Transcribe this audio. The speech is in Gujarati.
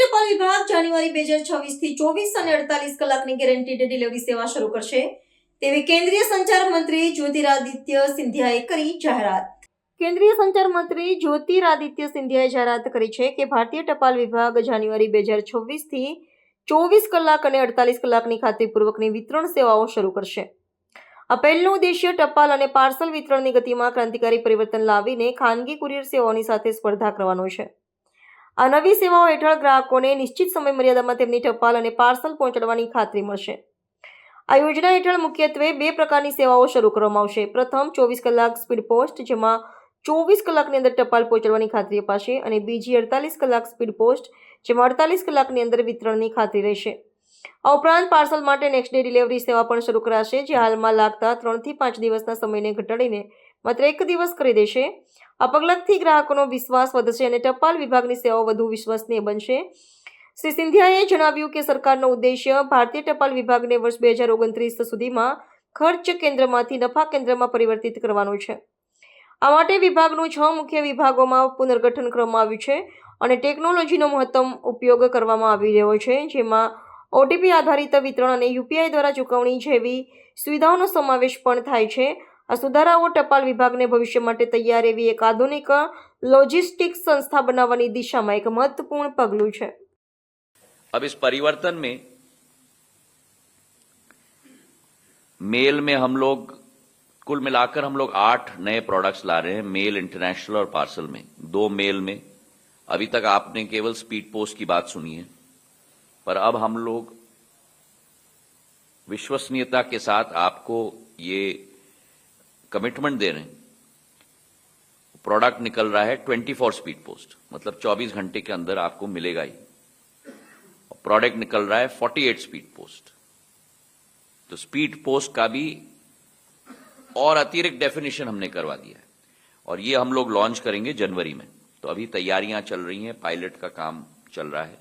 ટપાલ વિભાગ જાન્યુઆરી બે હજાર છવ્વીસથી ચોવીસ અને અડતાલીસ કલાકની ગેરંટીડ ડિલિવરી સેવા શરૂ કરશે. તેવી કેન્દ્રીય સંચાર મંત્રી જ્યોતિરાદિત્ય સિંધિયાએ કરી જાહેરાત. કેન્દ્રીય સંચાર મંત્રી જ્યોતિરાદિત્ય સિંધિયાએ જાહેરાત કરી છે કે ભારતીય ટપાલ વિભાગ જાન્યુઆરી બે હજાર છવ્વીસથી ચોવીસ કલાક અને અડતાલીસ કલાકની ખાતરીપૂર્વકની વિતરણ સેવાઓ શરૂ કરશે. આ પહેલનું ઉદ્દેશ્ય ટપાલ અને પાર્સલ વિતરણની ગતિમાં ક્રાંતિકારી પરિવર્તન લાવીને ખાનગી કુરિયર સેવાઓની સાથે સ્પર્ધા કરવાનો છે. આ નવી સેવાઓ હેઠળ ગ્રાહકોને નિશ્ચિત સમય મર્યાદામાં તેમની ટપાલ અને પાર્સલ પહોંચાડવાની ખાતરી મળશે. આ યોજના હેઠળ મુખ્યત્વે બે પ્રકારની સેવાઓ શરૂ કરવામાં આવશે. પ્રથમ, ચોવીસ કલાક સ્પીડ પોસ્ટ, જેમાં ચોવીસ કલાકની અંદર ટપાલ પહોંચાડવાની ખાતરી અપાશે અને બીજી અડતાલીસ કલાક સ્પીડ પોસ્ટ, જેમાં અડતાલીસ કલાકની અંદર વિતરણની ખાતરી રહેશે. આ ઉપરાંત પાર્સલ માટે નેક્સ્ટ ડે ડિલિવરી સેવા પણ શરૂ કરાશે, જે હાલમાં લાગતા ત્રણથી પાંચ દિવસના સમયને ઘટાડીને માત્ર એક દિવસ કરી દેશે. આ પગલાંથી ગ્રાહકોનો વિશ્વાસ વધશે અને ટપાલ વિભાગની સેવાઓ વધુ વિશ્વસનીય બનશે. શ્રી સિંધિયાએ જણાવ્યું કે સરકારનો ઉદ્દેશ્ય ભારતીય ટપાલ વિભાગને વર્ષ બે હજાર ઓગણત્રીસ સુધીમાં ખર્ચ કેન્દ્રમાંથી નફા કેન્દ્રમાં પરિવર્તિત કરવાનું છે. આ માટે વિભાગનું છ મુખ્ય વિભાગોમાં પુનર્ગઠન કરવામાં આવ્યું છે અને ટેકનોલોજીનો મહત્તમ ઉપયોગ કરવામાં આવી રહ્યો છે, જેમાં ઓટીપી આધારિત વિતરણ અને યુપીઆઈ દ્વારા ચૂકવણી જેવી સુવિધાઓનો સમાવેશ પણ થાય છે. આ સુધારાઓ ટપાલ વિભાગને ભવિષ્ય માટે તૈયાર એવી એક આધુનિક લોજિસ્ટિક્સ સંસ્થા બનાવવાની દિશામાં એક મહત્વપૂર્ણ પગલું છે अब इस परिवर्तन में मेल में हम लोग कुल मिलाकर हम लोग आठ नए प्रोडक्ट्स ला रहे हैं मेल इंटरनेशनल और पार्सल में दो मेल में अभी तक आपने केवल स्पीड पोस्ट की बात सुनी है पर अब हम लोग विश्वसनीयता के साथ आपको ये कमिटमेंट दे रहे हैं। प्रोडक्ट निकल रहा है 24 स्पीड पोस्ट मतलब 24 घंटे के अंदर आपको मिलेगा ही। प्रोडक्ट निकल रहा है 48 स्पीड पोस्ट तो स्पीड पोस्ट का भी और अतिरिक्त डेफिनेशन हमने करवा दिया है। और ये हम लोग लॉन्च करेंगे जनवरी में। तो अभी तैयारियाँ चल रही हैं पायलट का काम चल रहा है।